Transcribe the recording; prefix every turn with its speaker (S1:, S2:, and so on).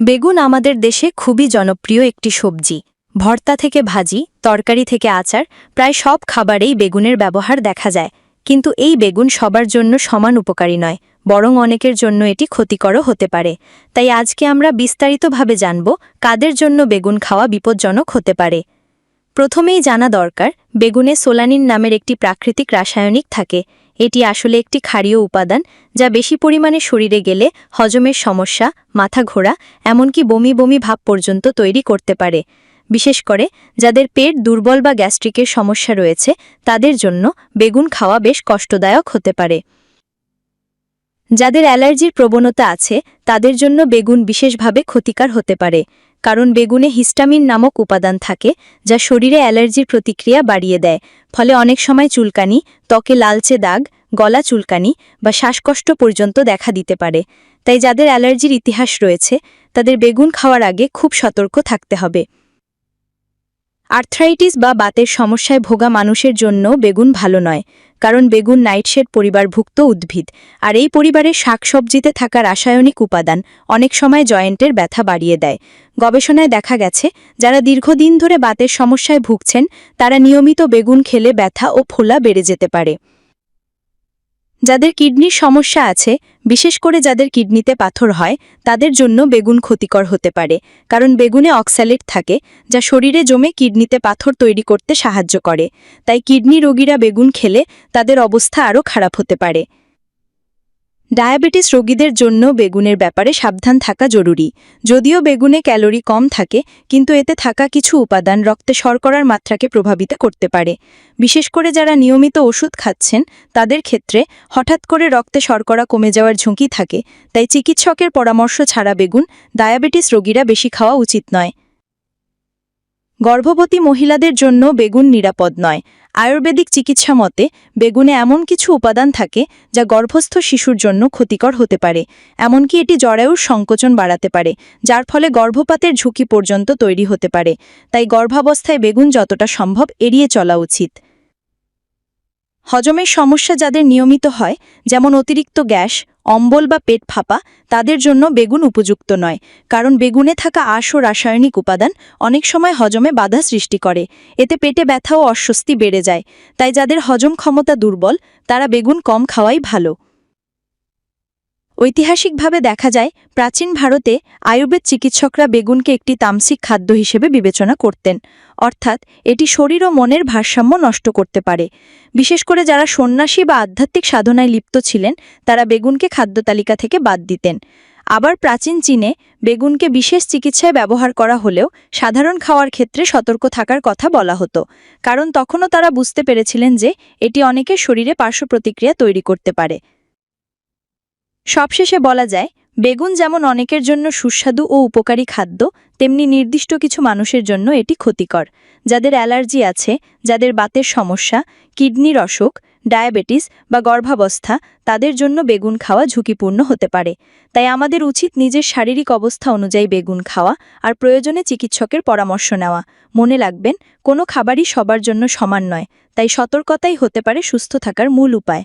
S1: বেগুন আমাদের দেশে খুবই জনপ্রিয় একটি সবজি। ভর্তা থেকে ভাজি, তরকারি থেকে আচার, প্রায় সব খাবারেই বেগুনের ব্যবহার দেখা যায়। কিন্তু এই বেগুন সবার জন্য সমান উপকারী নয়, বরং অনেকের জন্য এটি ক্ষতিকরও হতে পারে। তাই আজকে আমরা বিস্তারিতভাবে জানব কাদের জন্য বেগুন খাওয়া বিপজ্জনক হতে পারে। প্রথমেই জানা দরকার, বেগুনে সোলানিন নামের একটি প্রাকৃতিক রাসায়নিক থাকে। এটি আসলে একটি ক্ষারীয় উপাদান যা বেশি পরিমাণে শরীরে গেলে হজমের সমস্যা, মাথা ঘোরা, এমনকি বমি বমি ভাব পর্যন্ত তৈরি করতে পারে। বিশেষ করে যাদের পেট দুর্বল বা গ্যাস্ট্রিকের সমস্যা রয়েছে, তাদের জন্য বেগুন খাওয়া বেশ কষ্টদায়ক হতে পারে। যাদের অ্যালার্জির প্রবণতা আছে, তাদের জন্য বেগুন বিশেষভাবে ক্ষতিকার হতে পারে, কারণ বেগুনে হিস্টামিন নামক উপাদান থাকে যা শরীরে অ্যালার্জির প্রতিক্রিয়া বাড়িয়ে দেয়, ফলে অনেক সময় চুলকানি, ত্বকে লালচে দাগ গলা চুলকানি বা শ্বাসকষ্ট পর্যন্ত দেখা দিতে পারে। তাই যাদের অ্যালার্জির ইতিহাস রয়েছে, তাদের বেগুন খাওয়ার আগে খুব সতর্ক থাকতে হবে। আর্থ্রাইটিস বা বাতের সমস্যায় ভোগা মানুষের জন্য বেগুন ভালো নয়, কারণ বেগুন নাইটশেড পরিবারভুক্ত উদ্ভিদ, আর এই পরিবারের শাকসবজিতে থাকা রাসায়নিক উপাদান অনেক সময় জয়েন্টের ব্যথা বাড়িয়ে দেয়। গবেষণায় দেখা গেছে, যারা দীর্ঘদিন ধরে বাতের সমস্যায় ভুগছেন, তারা নিয়মিত বেগুন খেলে ব্যথা ও ফোলা বেড়ে যেতে পারে। যাদের কিডনির সমস্যা আছে, বিশেষ করে যাদের কিডনিতে পাথর হয়, তাদের জন্য বেগুন ক্ষতিকর হতে পারে, কারণ বেগুনে অক্সালেট থাকে, যা শরীরে জমে কিডনিতে পাথর তৈরি করতে সাহায্য করে। তাই কিডনি রোগীরা বেগুন খেলে তাদের অবস্থা আরও খারাপ হতে পারে। ডায়াবেটিস রোগীদের জন্য বেগুনের ব্যাপারে সাবধান থাকা জরুরি। যদিও বেগুনে ক্যালোরি কম থাকে, কিন্তু এতে থাকা কিছু উপাদান রক্তে শর্করার মাত্রাকে প্রভাবিত করতে পারে। বিশেষ করে যারা নিয়মিত ওষুধ খাচ্ছেন, তাদের ক্ষেত্রে হঠাৎ করে রক্তে শর্করা কমে যাওয়ার ঝুঁকি থাকে, তাই চিকিৎসকের পরামর্শ ছাড়া বেগুন ডায়াবেটিস রোগীরা বেশি খাওয়া উচিত নয়। গর্ভবতী মহিলাদের জন্য বেগুন নিরাপদ নয়। আয়ুর্বেদিক চিকিৎসা মতে, বেগুনে এমন কিছু উপাদান থাকে যা গর্ভস্থ শিশুর জন্য ক্ষতিকর হতে পারে। এমনকি এটি জরায়ুর সংকোচন বাড়াতে পারে, যার ফলে গর্ভপাতের ঝুঁকি পর্যন্ত তৈরি হতে পারে। তাই গর্ভাবস্থায় বেগুন যতটা সম্ভব এড়িয়ে চলা উচিত। হজমের সমস্যা যাদের নিয়মিত হয়, যেমন অতিরিক্ত গ্যাস, অম্বল বা পেট ফাঁপা, তাদের জন্য বেগুন উপযুক্ত নয়, কারণ বেগুনে থাকা আশ ও রাসায়নিক উপাদান অনেক সময় হজমে বাধা সৃষ্টি করে। এতে পেটে ব্যথা ও অস্বস্তি বেড়ে যায়। তাই যাদের হজম ক্ষমতা দুর্বল, তারা বেগুন কম খাওয়াই ভালো। ঐতিহাসিকভাবে দেখা যায়, প্রাচীন ভারতে আয়ুর্বেদ চিকিৎসকরা বেগুনকে একটি তামসিক খাদ্য হিসেবে বিবেচনা করতেন। অর্থাৎ, এটি শরীর ও মনের ভারসাম্য নষ্ট করতে পারে। বিশেষ করে যারা সন্ন্যাসী বা আধ্যাত্মিক সাধনায় লিপ্ত ছিলেন, তারা বেগুনকে খাদ্য তালিকা থেকে বাদ দিতেন। আবার প্রাচীন চীনে বেগুনকে বিশেষ চিকিৎসায় ব্যবহার করা হলেও সাধারণ খাওয়ার ক্ষেত্রে সতর্ক থাকার কথা বলা হতো। কারণ তখনও তারা বুঝতে পেরেছিলেন যে, এটি অনেকের শরীরে পার্শ্ব প্রতিক্রিয়া তৈরি করতে পারে। সবশেষে বলা যায়, বেগুন যেমন অনেকের জন্য সুস্বাদু ও উপকারী খাদ্য, তেমনি নির্দিষ্ট কিছু মানুষের জন্য এটি ক্ষতিকর। যাদের অ্যালার্জি আছে, যাদের বাতের সমস্যা, কিডনির অসুখ, ডায়াবেটিস বা গর্ভাবস্থা, তাদের জন্য বেগুন খাওয়া ঝুঁকিপূর্ণ হতে পারে। তাই আমাদের উচিত নিজের শারীরিক অবস্থা অনুযায়ী বেগুন খাওয়া আর প্রয়োজনে চিকিৎসকের পরামর্শ নেওয়া। মনে রাখবেন, কোনো খাবারই সবার জন্য সমান নয়, তাই সতর্কতাই হতে পারে সুস্থ থাকার মূল উপায়।